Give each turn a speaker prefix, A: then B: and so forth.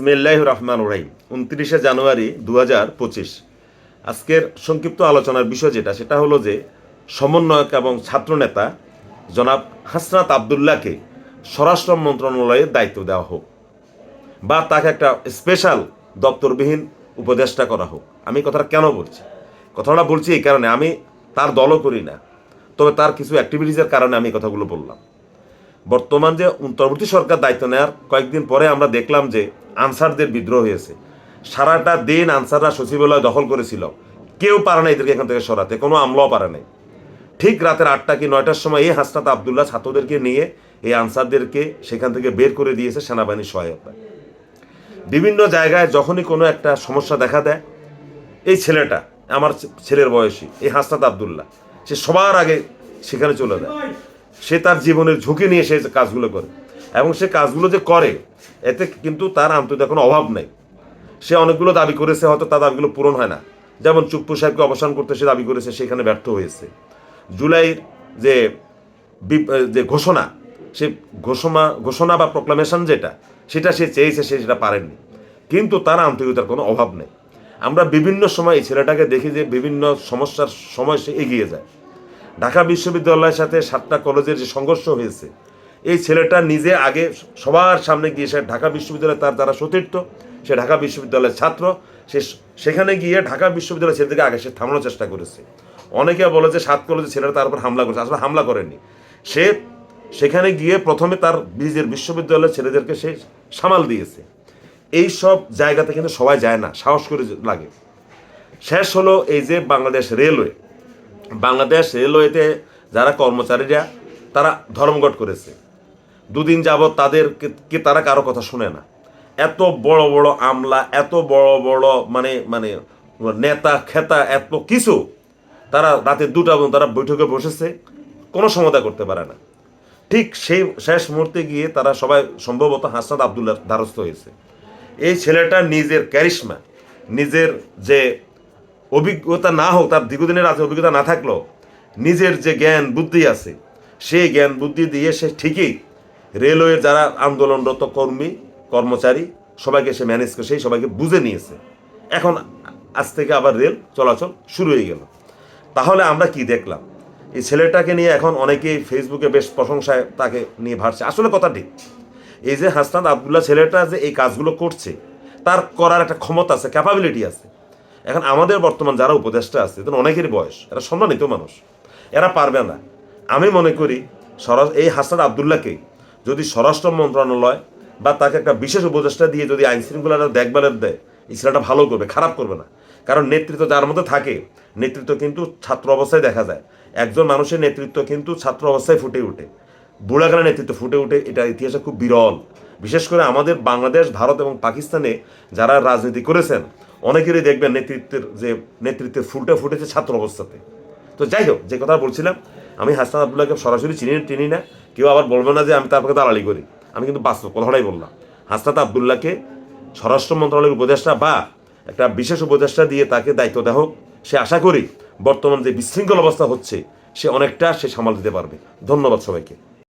A: বিসমিল্লাহ রহমান রাহিম। উনত্রিশে জানুয়ারি দু পঁচিশ। আজকের সংক্ষিপ্ত আলোচনার বিষয় যেটা, সেটা হলো যে সমন্বয়ক এবং ছাত্রনেতা জনাব হাসনাত আবদুল্লাহকে স্বরাষ্ট্র মন্ত্রণালয়ের দায়িত্ব দেওয়া হোক বা তাকে একটা স্পেশাল দপ্তরবিহীন উপদেষ্টা করা হোক। আমি কথাটা কেন বলছি? কথাটা বলছি এই কারণে, আমি তার দলও করি না, তবে তার কিছু অ্যাক্টিভিটিসের কারণে আমি কথাগুলো বললাম। বর্তমান যে অন্তর্বর্তী সরকার দায়িত্ব নেওয়ার কয়েকদিন পরে আমরা দেখলাম যে আনসারদের বিদ্রোহ হয়েছে। সারাটা দিন আনসাররা সচিবালয় দখল করেছিল। কেউ পারে না এদেরকে এখান থেকে সরাতে, কোনো আমলাও পারে নাই। ঠিক রাতের আটটা কি নয়টার সময় এই হাসনাত আবদুল্লাহ ছাত্রদেরকে নিয়ে এই আনসারদেরকে সেখান থেকে বের করে দিয়েছে সেনাবাহিনীর সহায়তা বিভিন্ন জায়গায় যখনই কোনো একটা সমস্যা দেখা দেয়, এই ছেলেটা, আমার ছেলের বয়সী, এই হাসনাত আবদুল্লাহ, সে সবার আগে সেখানে চলে যায়। সে তার জীবনের ঝুঁকি নিয়ে সে কাজগুলো করে এবং সে কাজগুলো যে করে এতে কিন্তু তার আন্তরিক কোনো অভাব নেই। সে অনেকগুলো দাবি করেছে, হয়তো তার দাবিগুলো পূরণ হয় না। যেমন চুপ্পু সাহেবকে অবসান করতে সে দাবি করেছে, সেখানে ব্যর্থ হয়েছে। জুলাইয়ের যে যে ঘোষণা, সে ঘোষণা ঘোষণা বা প্রোক্লামেশন যেটা, সেটা সে চেয়েছে, সে সেটা পারেননি। কিন্তু তার আন্তরিকতার কোনো অভাব নেই। আমরা বিভিন্ন সময় এই ছেলেটাকে দেখি যে বিভিন্ন সমস্যার সময় সে এগিয়ে যায়। ঢাকা বিশ্ববিদ্যালয়ের সাথে সাতটা কলেজের যে সংঘর্ষ হয়েছে এই ছেলেটা নিজে আগে সবার সামনে গিয়ে সে ঢাকা বিশ্ববিদ্যালয়ে তার যারা সতীর্থ, সে ঢাকা বিশ্ববিদ্যালয়ের ছাত্র, সে সেখানে গিয়ে ঢাকা বিশ্ববিদ্যালয়ের ছেলেদেরকে আগে সে থামানোর চেষ্টা করেছে। অনেকে বলে যে সাত কলেজের ছেলেরা তার উপর হামলা করেছে, আসলে হামলা করেনি। সে সেখানে গিয়ে প্রথমে তার নিজের বিশ্ববিদ্যালয়ের ছেলেদেরকে সে সামাল দিয়েছে। এই সব জায়গাতে কিন্তু সবাই যায় না, সাহস করে লাগে। শেষ হলো এই যে বাংলাদেশ রেলওয়ে। বাংলাদেশ রেলওয়েতে যারা কর্মচারীরা, তারা ধর্মঘট করেছে। দুদিন যাবৎ তাদের কে তারা কারও কথা শুনে না। এত বড় বড় আমলা, এত বড় বড় মানে মানে নেতা, খেতা, এত কিছু তারা রাতে দুটা পর্যন্ত তারা বৈঠকে বসেছে, কোনো সমাধান করতে পারে না। ঠিক সেই শেষ মুহূর্তে গিয়ে তারা সবাই সম্ভবত হাসনাত আবদুল্লাহ দ্বারস্থ হয়েছে। এই ছেলেটা নিজের ক্যারিশমা, নিজের যে অভিজ্ঞতা না হোক, তার দীর্ঘদিনের আছে, অভিজ্ঞতা না থাকলেও নিজের যে জ্ঞান বুদ্ধি আছে, সেই জ্ঞান বুদ্ধি দিয়ে সে ঠিকই রেলওয়ের যারা আন্দোলনরত কর্মী, কর্মচারী, সবাইকে সে ম্যানেজ করে, সেই সবাইকে বুঝে নিয়েছে। এখন আজ থেকে আবার রেল চলাচল শুরু হয়ে গেল। তাহলে আমরা কি দেখলাম? এই ছেলেটাকে নিয়ে এখন অনেকেই ফেসবুকে বেশ প্রশংসায় তাকে নিয়ে ভাসছে। আসলে কথা ঠিক এই যে হাসনাত আবদুল্লাহ ছেলেটা যে এই কাজগুলো করছে, তার করার একটা ক্ষমতা আছে ক্যাপাবিলিটি আছে। এখন আমাদের বর্তমান যারা উপদেষ্টা আছে তাদের অনেকেরই বয়স, এরা সম্মানিত মানুষ। এরা পারবে না। আমি মনে করি সরাস এই হাসান আবদুল্লাহকে যদি স্বরাষ্ট্র মন্ত্রণালয় বা তাকে একটা বিশেষ উপদেষ্টা দিয়ে যদি আইন শৃঙ্খলাটা দেখভালের দেয় ছেলেটা ভালো করবে, খারাপ করবে না। কারণ নেতৃত্ব যার মধ্যে থাকে, নেতৃত্ব কিন্তু ছাত্র অবস্থায় দেখা যায়। একজন মানুষের নেতৃত্ব কিন্তু ছাত্র অবস্থায় ফুটে ওঠে। বুড়াকালের নেতৃত্ব ফুটে ওঠে, এটা ইতিহাসে খুব বিরল। বিশেষ করে আমাদের বাংলাদেশ, ভারত এবং পাকিস্তানে যারা রাজনীতি করেছেন, অনেকেরই দেখবেন নেতৃত্বের যে নেতৃত্বের ফুলটা ফুটেছে ছাত্র অবস্থাতে। তো যাই হোক, যে কথা বলছিলাম, আমি হাসান আবদুল্লাহকে সরাসরি চিনি চিনি না। কেউ আবার বলবে না যে আমি তার পক্ষে দালালি করি। আমি কিন্তু বাস্তব কথাটাই বললাম। হাসনাত আবদুল্লাহকে স্বরাষ্ট্র মন্ত্রণালয়ের উপদেষ্টা বা একটা বিশেষ উপদেষ্টা দিয়ে তাকে দায়িত্ব দেওয়া হোক, সে আশা করি বর্তমান যে বিশৃঙ্খল অবস্থা হচ্ছে, সে অনেকটা সে সামাল দিতে পারবে। ধন্যবাদ সবাইকে।